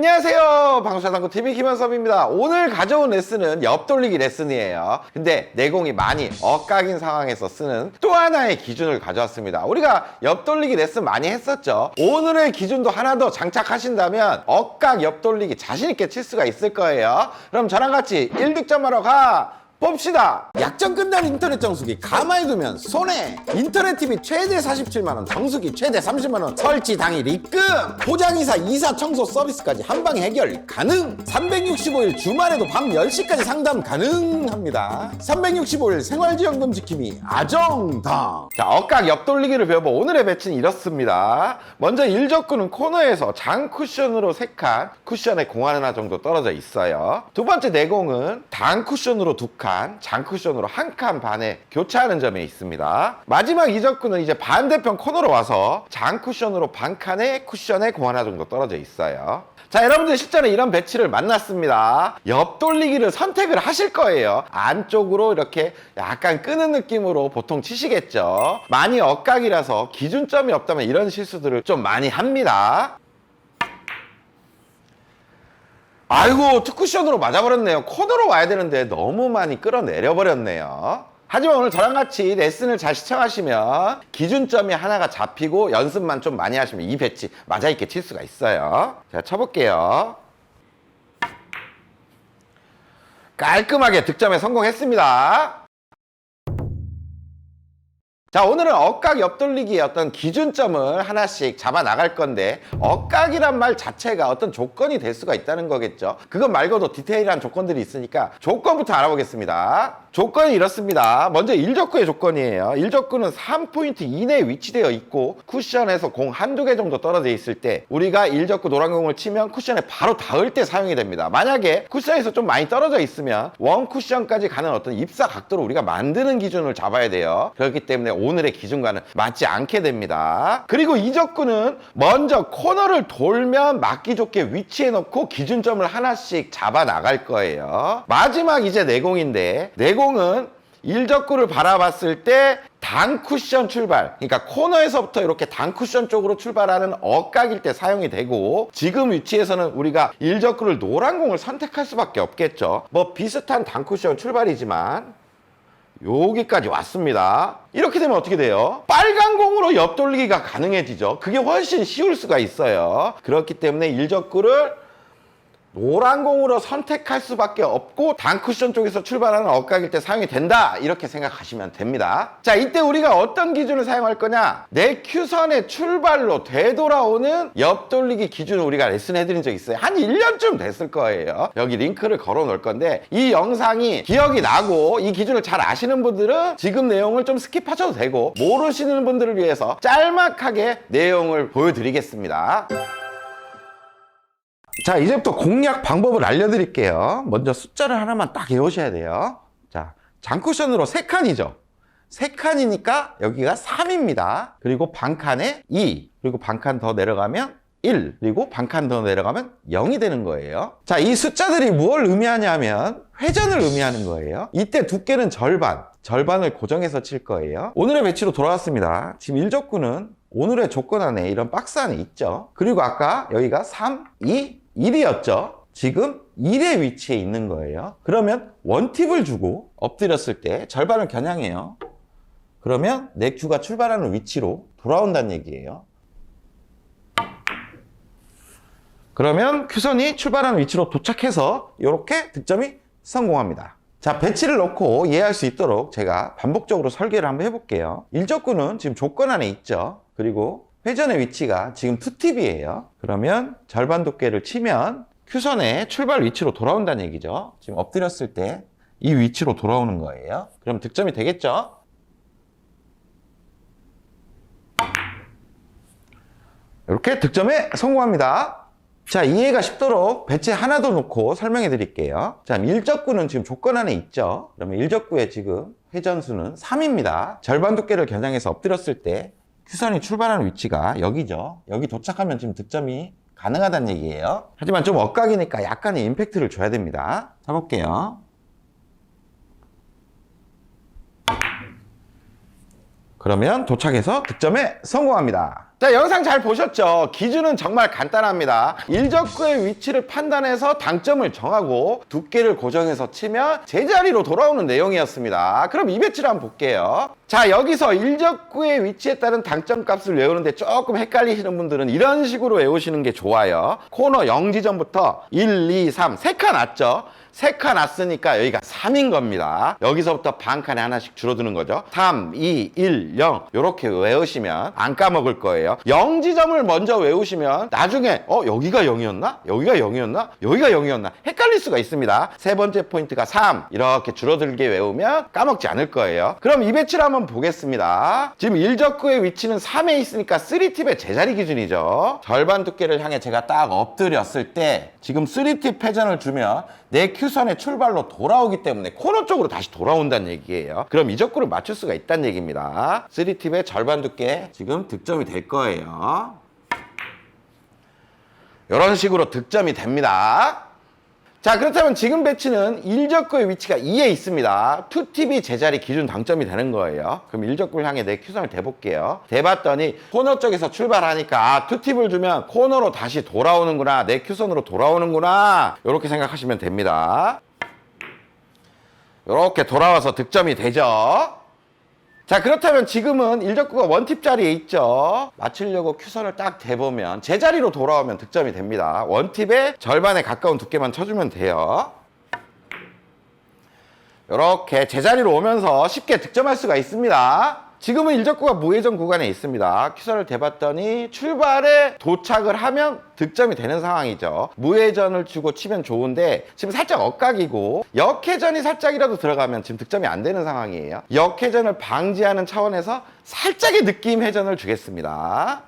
안녕하세요. 방수자당구 TV 김현섭입니다. 오늘 가져온 레슨은 옆돌리기 레슨이에요. 근데 내공이 많이 엇각인 상황에서 쓰는 또 하나의 기준을 가져왔습니다. 우리가 옆돌리기 레슨 많이 했었죠. 오늘의 기준도 하나 더 장착하신다면 엇각 옆돌리기 자신있게 칠 수가 있을 거예요. 그럼 저랑 같이 1득점하러 가! 봅시다. 약정 끝난 인터넷 정수기 가만히 두면 손해. 인터넷 TV 최대 47만 원, 정수기 최대 30만 원, 설치 당일 입금. 포장이사 이사 청소 서비스까지 한 방에 해결 가능. 365일 주말에도 밤 10시까지 상담 가능합니다. 365일 생활지원금 지킴이 아정당. 자, 억각 옆돌리기를 배워봐. 오늘의 배치는 이렇습니다. 먼저 일적구는 코너에서 장 쿠션으로 3칸, 쿠션에 공 하나 정도 떨어져 있어요. 두 번째 내공은 단 쿠션으로 두 칸, 장 쿠션으로 한 칸 반에 교차하는 점에 있습니다. 마지막 이적구는 이제 반대편 코너로 와서 장 쿠션으로 반 칸에 쿠션에 공 하나 정도 떨어져 있어요. 자, 여러분들 실전에 이런 배치를 만났습니다. 옆 돌리기를 선택을 하실 거예요. 안쪽으로 이렇게 약간 끄는 느낌으로 보통 치시겠죠. 많이 엇각이라서 기준점이 없다면 이런 실수들을 좀 많이 합니다. 아이고 투쿠션으로 맞아버렸네요. 코너로 와야 되는데 너무 많이 끌어내려 버렸네요. 하지만 오늘 저랑 같이 레슨을 잘 시청하시면 기준점이 하나가 잡히고 연습만 좀 많이 하시면 이 배치 맞아있게 칠 수가 있어요. 자 쳐볼게요. 깔끔하게 득점에 성공했습니다 자 오늘은 억각 옆돌리기의 어떤 기준점을 하나씩 잡아 나갈 건데 억각이란 말 자체가 어떤 조건이 될 수가 있다는 거겠죠. 그것 말고도 디테일한 조건들이 있으니까 조건부터 알아보겠습니다. 조건이 이렇습니다. 먼저 일적구의 조건이에요. 일적구는 3포인트 이내에 위치되어 있고 쿠션에서 공 한두 개 정도 떨어져 있을 때 우리가 일적구 노란 공을 치면 쿠션에 바로 닿을 때 사용이 됩니다. 만약에 쿠션에서 좀 많이 떨어져 있으면 원 쿠션까지 가는 어떤 입사 각도를 우리가 만드는 기준을 잡아야 돼요. 그렇기 때문에 오늘의 기준과는 맞지 않게 됩니다. 그리고 이적구는 먼저 코너를 돌면 맞기 좋게 위치해 놓고 기준점을 하나씩 잡아 나갈 거예요. 마지막 이제 내공인데 내공은 일적구를 바라봤을 때 단 쿠션 출발 그러니까 코너에서부터 이렇게 단 쿠션 쪽으로 출발하는 억각일 때 사용이 되고 지금 위치에서는 우리가 일적구를 노란 공을 선택할 수밖에 없겠죠 뭐 비슷한 단 쿠션 출발이지만 여기까지 왔습니다. 이렇게 되면 어떻게 돼요? 빨간 공으로 옆돌리기가 가능해지죠. 그게 훨씬 쉬울 수가 있어요. 그렇기 때문에 일적구를 노란 공으로 선택할 수밖에 없고 단쿠션 쪽에서 출발하는 엇각일 때 사용이 된다. 이렇게 생각하시면 됩니다. 자 이때 우리가 어떤 기준을 사용할 거냐? 내 큐선의 출발로 되돌아오는 옆돌리기 기준을 우리가 레슨 해 드린 적 있어요. 한 1년쯤 됐을 거예요. 여기 링크를 걸어 놓을 건데 이 영상이 기억이 나고 이 기준을 잘 아시는 분들은 지금 내용을 좀 스킵하셔도 되고 모르시는 분들을 위해서 짤막하게 내용을 보여드리겠습니다 자, 이제부터 공략 방법을 알려드릴게요. 먼저 숫자를 하나만 딱 외우셔야 돼요. 자, 장쿠션으로 3칸이죠. 3칸이니까 여기가 3입니다. 그리고 반칸에 2, 그리고 반칸 더 내려가면 1, 그리고 반칸 더 내려가면 0이 되는 거예요. 자, 이 숫자들이 무엇을 의미하냐면 회전을 의미하는 거예요. 이때 두께는 절반, 절반을 고정해서 칠 거예요. 오늘의 배치로 돌아왔습니다. 지금 1적구는 오늘의 조건 안에 이런 박스 안에 있죠. 그리고 아까 여기가 3, 2, 1이었죠. 지금 1의 위치에 있는 거예요. 그러면 원팁을 주고 엎드렸을 때 절반을 겨냥해요. 그러면 내 큐가 출발하는 위치로 돌아온다는 얘기예요. 그러면 큐선이 출발하는 위치로 도착해서 이렇게 득점이 성공합니다. 자, 배치를 넣고 이해할 수 있도록 제가 반복적으로 설계를 한번 해볼게요. 일적구는 지금 조건 안에 있죠. 그리고 회전의 위치가 지금 투팁이에요. 그러면 절반 두께를 치면 큐선의 출발 위치로 돌아온다는 얘기죠. 지금 엎드렸을 때 이 위치로 돌아오는 거예요. 그럼 득점이 되겠죠? 이렇게 득점에 성공합니다. 자, 이해가 쉽도록 배치 하나 더 놓고 설명해 드릴게요. 자, 일적구는 지금 조건 안에 있죠. 그러면 일적구의 지금 회전수는 3입니다. 절반 두께를 겨냥해서 엎드렸을 때 큐선이 출발하는 위치가 여기죠. 여기 도착하면 지금 득점이 가능하다는 얘기예요. 하지만 좀 엇각이니까 약간의 임팩트를 줘야 됩니다. 해볼게요. 그러면 도착해서 득점에 성공합니다. 자 영상 잘 보셨죠? 기준은 정말 간단합니다. 일적구의 위치를 판단해서 당점을 정하고 두께를 고정해서 치면 제자리로 돌아오는 내용이었습니다. 그럼 이 배치를 한번 볼게요. 자 여기서 일적구의 위치에 따른 당점 값을 외우는데 조금 헷갈리시는 분들은 이런 식으로 외우시는 게 좋아요. 코너 0지점부터 1, 2, 3, 3칸 왔죠? 세 칸 왔으니까 여기가 3인 겁니다. 여기서부터 반 칸에 하나씩 줄어드는 거죠. 3, 2, 1, 0 이렇게 외우시면 안 까먹을 거예요. 0 지점을 먼저 외우시면 나중에 어 여기가 0이었나? 여기가 0이었나? 여기가 0이었나? 헷갈릴 수가 있습니다. 세 번째 포인트가 3 이렇게 줄어들게 외우면 까먹지 않을 거예요. 그럼 이 배치를 한번 보겠습니다. 지금 일적구의 위치는 3에 있으니까 3팁의 제자리 기준이죠. 절반 두께를 향해 제가 딱 엎드렸을 때 지금 3팁 회전을 주면 내 큐선의 출발로 돌아오기 때문에 코너 쪽으로 다시 돌아온다는 얘기예요. 그럼 이 적구를 맞출 수가 있다는 얘기입니다. 3팁의 절반 두께 지금 득점이 될 거예요. 이런 식으로 득점이 됩니다. 자 그렇다면 지금 배치는 일적구의 위치가 2에 있습니다. 2팁이 제자리 기준 당점이 되는 거예요. 그럼 일적구를 향해 내 큐선을 대볼게요. 대봤더니 코너 쪽에서 출발하니까 아 2팁을 주면 코너로 다시 돌아오는구나. 내 큐선으로 돌아오는구나. 이렇게 생각하시면 됩니다. 이렇게 돌아와서 득점이 되죠. 자 그렇다면 지금은 일적구가 원팁 자리에 있죠. 맞추려고 큐선을 딱 대보면 제자리로 돌아오면 득점이 됩니다. 원팁의 절반에 가까운 두께만 쳐주면 돼요. 이렇게 제자리로 오면서 쉽게 득점할 수가 있습니다 지금은 일적구가 무회전 구간에 있습니다. 큐선을 대봤더니 출발에 도착을 하면 득점이 되는 상황이죠. 무회전을 주고 치면 좋은데 지금 살짝 엇각이고 역회전이 살짝이라도 들어가면 지금 득점이 안 되는 상황이에요. 역회전을 방지하는 차원에서 살짝의 느낌 회전을 주겠습니다.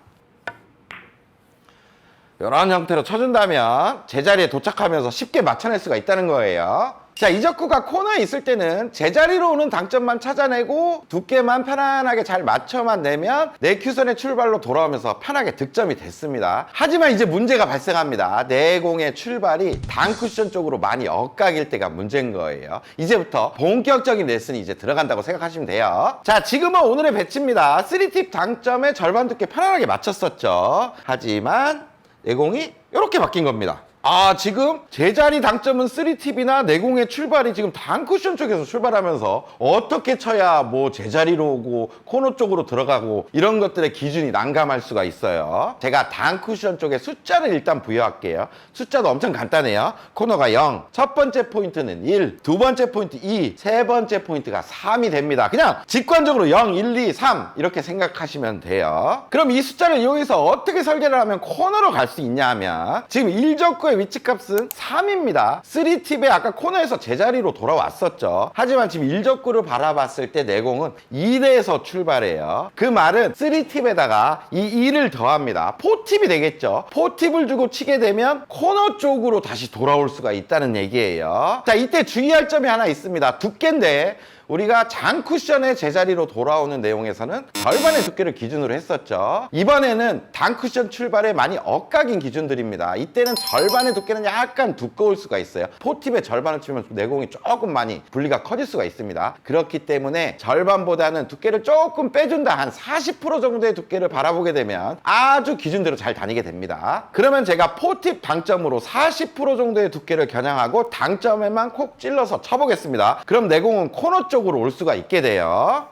이런 형태로 쳐준다면 제자리에 도착하면서 쉽게 맞춰낼 수가 있다는 거예요. 자, 이 적구가 코너에 있을 때는 제자리로 오는 당점만 찾아내고 두께만 편안하게 잘 맞춰만 내면 내 큐선의 출발로 돌아오면서 편하게 득점이 됐습니다. 하지만 이제 문제가 발생합니다. 내공의 출발이 단쿠션 쪽으로 많이 엇각일 때가 문제인 거예요. 이제부터 본격적인 레슨이 이제 들어간다고 생각하시면 돼요. 자, 지금은 오늘의 배치입니다. 3팁 당점에 절반 두께 편안하게 맞췄었죠. 하지만 내공이 이렇게 바뀐 겁니다. 아 지금 제자리 당점은 3팁이나 내공의 출발이 지금 단쿠션 쪽에서 출발하면서 어떻게 쳐야 뭐 제자리로 오고 코너 쪽으로 들어가고 이런 것들의 기준이 난감할 수가 있어요. 제가 단쿠션 쪽에 숫자를 일단 부여할게요. 숫자도 엄청 간단해요. 코너가 0, 첫 번째 포인트는 1, 두 번째 포인트 2, 세 번째 포인트가 3이 됩니다. 그냥 직관적으로 0, 1, 2, 3 이렇게 생각하시면 돼요. 그럼 이 숫자를 이용해서 어떻게 설계를 하면 코너로 갈 수 있냐 하면 지금 일적 구의 위치값은 3입니다. 3팁에 아까 코너에서 제자리로 돌아왔었죠. 하지만 지금 일적구를 바라봤을 때 내공은 2대에서 출발해요. 그 말은 3팁에다가 이 2를 더합니다. 4팁이 되겠죠. 4팁을 주고 치게 되면 코너 쪽으로 다시 돌아올 수가 있다는 얘기예요. 자 이때 주의할 점이 하나 있습니다. 두께인데 우리가 장 쿠션의 제자리로 돌아오는 내용에서는 절반의 두께를 기준으로 했었죠. 이번에는 단 쿠션 출발에 많이 엇각인 기준들입니다. 이때는 절반의 두께는 약간 두꺼울 수가 있어요. 포팁의 절반을 치면 내공이 조금 많이 분리가 커질 수가 있습니다. 그렇기 때문에 절반보다는 두께를 조금 빼준다. 한 40% 정도의 두께를 바라보게 되면 아주 기준대로 잘 다니게 됩니다. 그러면 제가 포팁 당점으로 40% 정도의 두께를 겨냥하고 당점에만 콕 찔러서 쳐보겠습니다. 그럼 내공은 코너 쪽으로 올 수가 있게 돼요.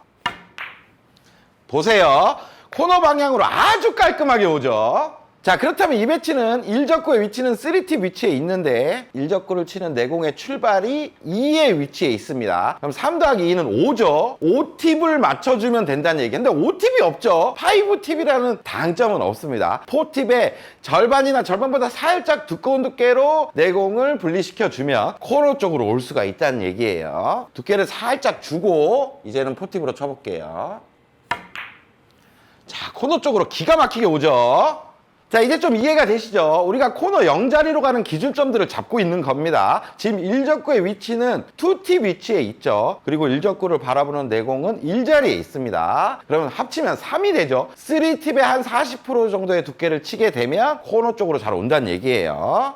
보세요. 코너 방향으로 아주 깔끔하게 오죠. 자 그렇다면 이 배치는 일적구의 위치는 3팁 위치에 있는데 일적구를 치는 내공의 출발이 2의 위치에 있습니다. 그럼 3 더하기 2는 5죠. 5팁을 맞춰주면 된다는 얘기 근데 5팁이 없죠. 5팁이라는 당점은 없습니다. 4팁의 절반이나 절반보다 살짝 두꺼운 두께로 내공을 분리시켜주면 코너 쪽으로 올 수가 있다는 얘기예요. 두께를 살짝 주고 이제는 4팁으로 쳐볼게요. 자, 코너 쪽으로 기가 막히게 오죠. 자, 이제 좀 이해가 되시죠? 우리가 코너 0자리로 가는 기준점들을 잡고 있는 겁니다. 지금 일적구의 위치는 2T 위치에 있죠. 그리고 일적구를 바라보는 내공은 1자리에 있습니다. 그러면 합치면 3이 되죠. 3팁에 한40% 정도의 두께를 치게 되면 코너 쪽으로 잘 온다는 얘기예요.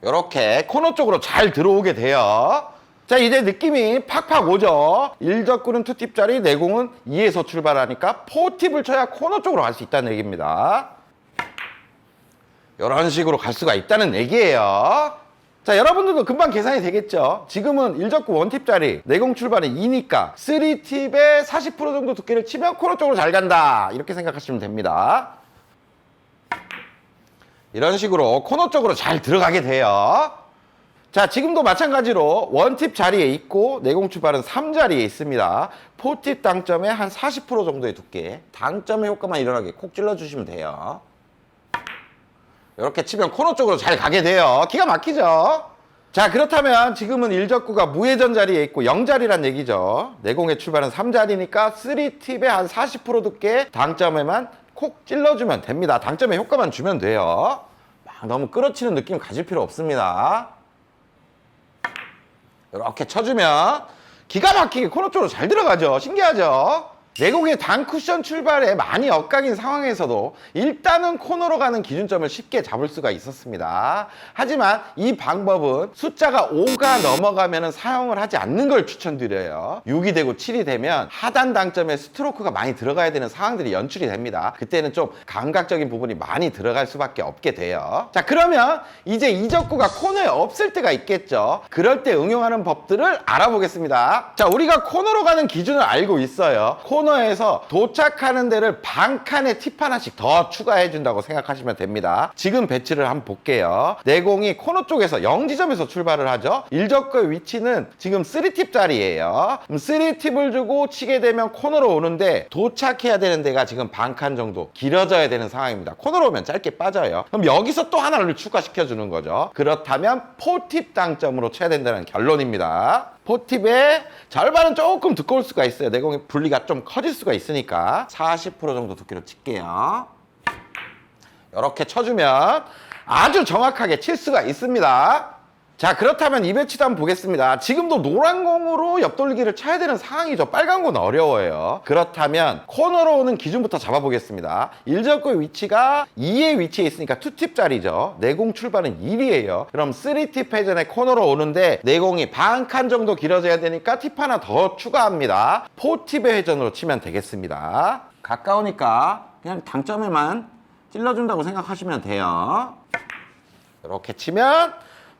이렇게 코너 쪽으로 잘 들어오게 돼요. 자 이제 느낌이 팍팍 오죠. 일적구는 투팁짜리 내공은 2에서 출발하니까 포팁을 쳐야 코너 쪽으로 갈 수 있다는 얘기입니다. 이런 식으로 갈 수가 있다는 얘기예요. 자 여러분들도 금방 계산이 되겠죠? 지금은 일적구 원팁짜리 내공 출발은 2니까 3팁에 40% 정도 두께를 치면 코너 쪽으로 잘 간다. 이렇게 생각하시면 됩니다. 이런 식으로 코너 쪽으로 잘 들어가게 돼요 자, 지금도 마찬가지로 원팁 자리에 있고 내공 출발은 3자리에 있습니다. 포팁 당점에 한40% 정도의 두께, 당점의 효과만 일어나게 콕 찔러주시면 돼요. 이렇게 치면 코너 쪽으로 잘 가게 돼요. 기가 막히죠? 자, 그렇다면 지금은 일적구가 무회전 자리에 있고 0자리란 얘기죠. 내공의 출발은 3자리니까 3팁에 한40% 두께 당점에만 콕 찔러주면 됩니다. 당점의 효과만 주면 돼요. 막 너무 끌어치는 느낌 가질 필요 없습니다. 이렇게 쳐주면 기가 막히게 코너 쪽으로 잘 들어가죠. 신기하죠? 내공의 단 쿠션 출발에 많이 엇갈린 상황에서도 일단은 코너로 가는 기준점을 쉽게 잡을 수가 있었습니다. 하지만 이 방법은 숫자가 5가 넘어가면 사용을 하지 않는 걸 추천드려요. 6이 되고 7이 되면 하단 당점에 스트로크가 많이 들어가야 되는 상황들이 연출이 됩니다. 그때는 좀 감각적인 부분이 많이 들어갈 수밖에 없게 돼요. 자, 그러면 이제 이적구가 코너에 없을 때가 있겠죠. 그럴 때 응용하는 법들을 알아보겠습니다. 자, 우리가 코너로 가는 기준을 알고 있어요. 코너 에서 도착하는 데를 반 칸의 팁 하나씩 더 추가해 준다고 생각하시면 됩니다. 지금 배치를 한번 볼게요. 내공이 코너 쪽에서 0지점에서 출발을 하죠. 일적구의 위치는 지금 3팁 자리예요. 그럼 3팁을 주고 치게 되면 코너로 오는데 도착해야 되는 데가 지금 반칸 정도 길어져야 되는 상황입니다. 코너로 오면 짧게 빠져요. 그럼 여기서 또 하나를 추가시켜 주는 거죠. 그렇다면 포팁 당점으로 쳐야 된다는 결론입니다. 포팁의 절반은 조금 두꺼울 수가 있어요. 내공의 분리가 좀 커질 수가 있으니까 40% 정도 두께로 칠게요. 이렇게 쳐주면 아주 정확하게 칠 수가 있습니다. 자 그렇다면 이 배치도 한번 보겠습니다. 지금도 노란 공으로 옆돌리기를 쳐야 되는 상황이죠. 빨간 건 어려워요. 그렇다면 코너로 오는 기준부터 잡아보겠습니다. 일적구의 위치가 2의 위치에 있으니까 2팁짜리죠. 내공 출발은 1이에요. 그럼 3팁 회전에 코너로 오는데 내공이 반 칸 정도 길어져야 되니까 팁 하나 더 추가합니다. 4팁의 회전으로 치면 되겠습니다. 가까우니까 그냥 당점에만 찔러준다고 생각하시면 돼요. 이렇게 치면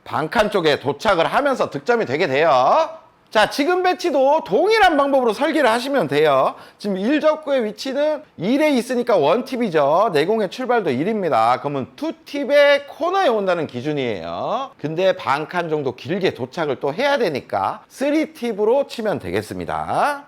반칸 쪽에 도착을 하면서 득점이 되게 돼요. 자, 지금 배치도 동일한 방법으로 설계를 하시면 돼요. 지금 1적구의 위치는 1에 있으니까 원팁이죠. 내공의 출발도 1입니다. 그러면 2팁의 코너에 온다는 기준이에요. 근데 반칸 정도 길게 도착을 또 해야 되니까 3팁으로 치면 되겠습니다.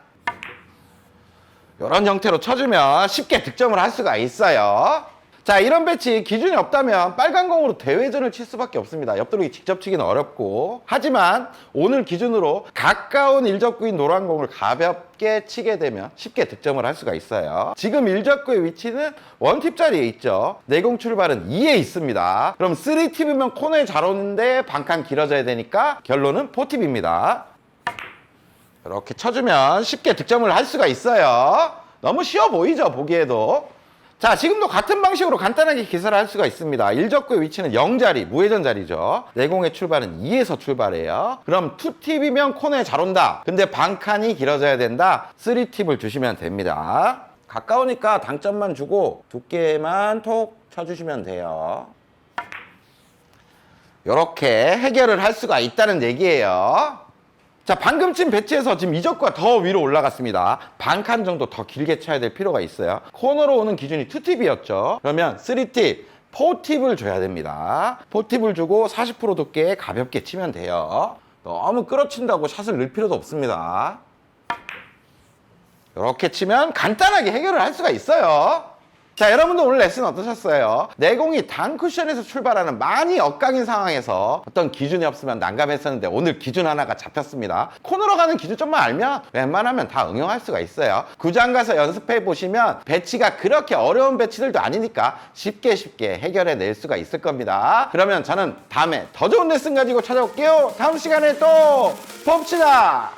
이런 형태로 쳐주면 쉽게 득점을 할 수가 있어요. 자 이런 배치 기준이 없다면 빨간 공으로 대회전을 칠 수밖에 없습니다. 옆돌리기 직접 치기는 어렵고 하지만 오늘 기준으로 가까운 일적구인 노란 공을 가볍게 치게 되면 쉽게 득점을 할 수가 있어요. 지금 일적구의 위치는 원팁 자리에 있죠. 내공 출발은 2에 있습니다. 그럼 3팁이면 코너에 잘 오는데 반칸 길어져야 되니까 결론은 4팁입니다. 이렇게 쳐주면 쉽게 득점을 할 수가 있어요. 너무 쉬워 보이죠, 보기에도. 자, 지금도 같은 방식으로 간단하게 기사를 할 수가 있습니다. 일적구의 위치는 0자리, 무회전 자리죠. 내공의 출발은 2에서 출발해요. 그럼 2팁이면 코너에 잘 온다. 근데 반칸이 길어져야 된다. 3팁을 주시면 됩니다. 가까우니까 당점만 주고 두께만 톡 쳐주시면 돼요. 이렇게 해결을 할 수가 있다는 얘기예요. 자, 방금쯤 배치해서 지금 이적과 더 위로 올라갔습니다. 반 칸 정도 더 길게 쳐야 될 필요가 있어요. 코너로 오는 기준이 2팁이었죠. 그러면 3팁, 4팁을 줘야 됩니다. 4팁을 주고 40% 두께 가볍게 치면 돼요. 너무 끌어친다고 샷을 넣을 필요도 없습니다. 이렇게 치면 간단하게 해결을 할 수가 있어요. 자, 여러분들 오늘 레슨 어떠셨어요? 내공이 단 쿠션에서 출발하는 많이 엇갈린 상황에서 어떤 기준이 없으면 난감했었는데 오늘 기준 하나가 잡혔습니다. 코너로 가는 기준점만 알면 웬만하면 다 응용할 수가 있어요. 구장 가서 연습해 보시면 배치가 그렇게 어려운 배치들도 아니니까 쉽게 쉽게 해결해 낼 수가 있을 겁니다. 그러면 저는 다음에 더 좋은 레슨 가지고 찾아올게요. 다음 시간에 또 봅시다.